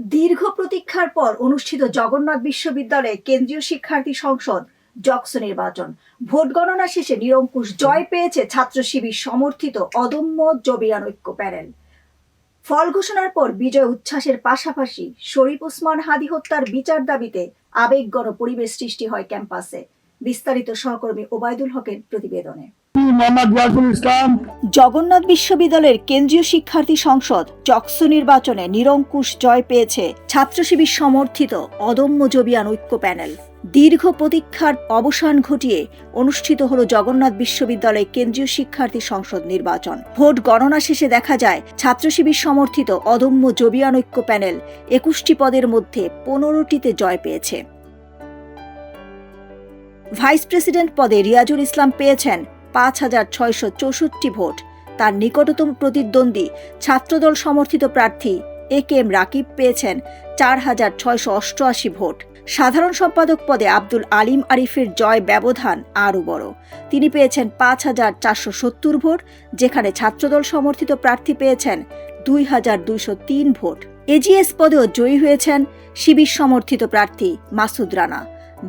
দীর্ঘ প্রতীক্ষার পর অনুষ্ঠিত জগন্নাথ বিশ্ববিদ্যালয়ে কেন্দ্রীয় শিক্ষার্থী সংসদ জক্স নির্বাচন। ভোট গণনা শেষে নিরঙ্কুশ জয় পেয়েছে ছাত্র শিবির সমর্থিত অদম্য জবিয়ান ঐক্য প্যানেল। ফল ঘোষণার পর বিজয় উচ্ছ্বাসের পাশাপাশি শরীফ ওসমান হাদি হত্যার বিচার দাবিতে আবেগগণ পরিবেশ সৃষ্টি হয় ক্যাম্পাসে। বিস্তারিত সহকর্মী ওবায়দুল হকের প্রতিবেদনে। জগন্নাথ বিশ্ববিদ্যালয়ের কেন্দ্রীয় শিক্ষার্থী সংসদ চক্স নির্বাচনে নিরঙ্কুশ জয় পেয়েছে ছাত্র শিবির সমর্থিত অদম্য জবিয়ান ঐক্য প্যানেল। দীর্ঘ প্রতীক্ষার অবসান ঘটিয়ে অনুষ্ঠিত হল জগন্নাথ বিশ্ববিদ্যালয় কেন্দ্রীয় শিক্ষার্থী সংসদ নির্বাচন। ভোট গণনা শেষে দেখা যায় ছাত্র শিবির সমর্থিত অদম্য জবিয়ান ঐক্য প্যানেল একুশটি পদের মধ্যে পনেরোটিতে জয় পেয়েছে। ভাইস প্রেসিডেন্ট পদে রিয়াজুল ইসলাম পেয়েছেন পাঁচ হাজার ছয়শো চৌষট্টি ভোট। তার নিকটতম প্রতিদ্বন্দ্বী ছাত্রদল সমর্থিত প্রার্থী এ কে এম রাকিব পেয়েছেন চার হাজার ছয়শো অষ্টআশি ভোট। সাধারণ সম্পাদক পদে আব্দুল আলিম আরিফের জয় ব্যবধান আরও বড়। তিনি পেয়েছেন পাঁচ হাজার চারশো সত্তর ভোট, যেখানে ছাত্রদল সমর্থিত প্রার্থী পেয়েছেন দুই হাজার দুইশো তিন ভোট। এজিএস পদেও জয়ী হয়েছেন শিবির সমর্থিত প্রার্থী মাসুদ রানা।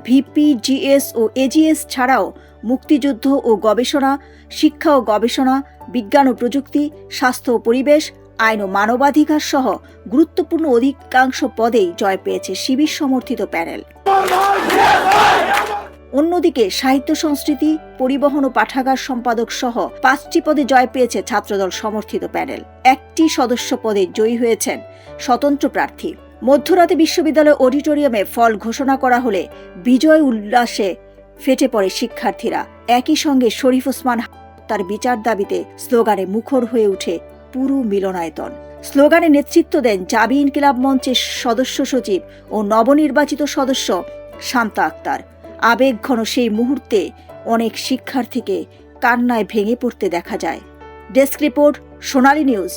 ভিপিজিএস ও এজিএস ছাড়াও মুক্তিযুদ্ধ ও গবেষণা, শিক্ষা ও গবেষণা, বিজ্ঞান ও প্রযুক্তি, স্বাস্থ্য ও পরিবেশ, আইন ও মানবাধিকার সহ গুরুত্বপূর্ণ অধিকাংশ পদেই জয় পেয়েছে শিবির সমর্থিত প্যানেল। অন্যদিকে সাহিত্য সংস্কৃতি, পরিবহন ও পাঠাগার সম্পাদক সহ পাঁচটি পদে জয় পেয়েছে ছাত্রদল সমর্থিত প্যানেল। একটি সদস্য পদে জয়ী হয়েছেন স্বতন্ত্র প্রার্থী। মধ্যরাতে বিশ্ববিদ্যালয় অডিটোরিয়ামে ফল ঘোষণা করা হলে বিজয় উল্লাসে ফেটে পড়ে শিক্ষার্থীরা। একই সঙ্গে শরীফ ওসমান তার বিচার দাবিতে স্লোগানে মুখর হয়ে ওঠে পুরো মিলনায়তন। স্লোগানে নেতৃত্ব দেন জাবি ইনকিলাব মঞ্চের সদস্য সচিব ও নবনির্বাচিত সদস্য শান্তা আক্তার। আবেগঘন সেই মুহূর্তে অনেক শিক্ষার্থীকে কান্নায় ভেঙে পড়তে দেখা যায়। Desk report, Sonali news.